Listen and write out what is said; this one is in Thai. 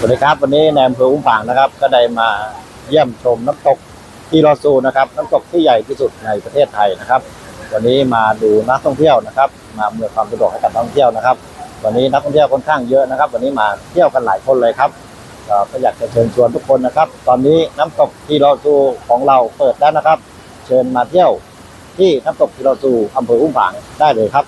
สวัสดีครับ วันนี้ในอำเภออุ้มผางนะครับ ก็ได้มาเยี่ยมชมน้ำตกที่รอซูนะครับ น้ำตกที่ใหญ่ที่สุดในประเทศไทยนะครับ วันนี้มาดูนักท่องเที่ยวนะครับ มาเมื่อความสะดวกให้กับนักท่องเที่ยวนะครับ วันนี้นักท่องเที่ยวค่อนข้างเยอะนะครับ วันนี้มาเที่ยวกันหลายคนเลยครับก็อยากจะเชิญชวนทุกคนนะครับ ตอนนี้น้ำตกที่รอซูของเราเปิดแล้วนะครับ เชิญมาเที่ยวที่น้ำตกที่รอซูอำเภออุ้มผางได้เลยครับ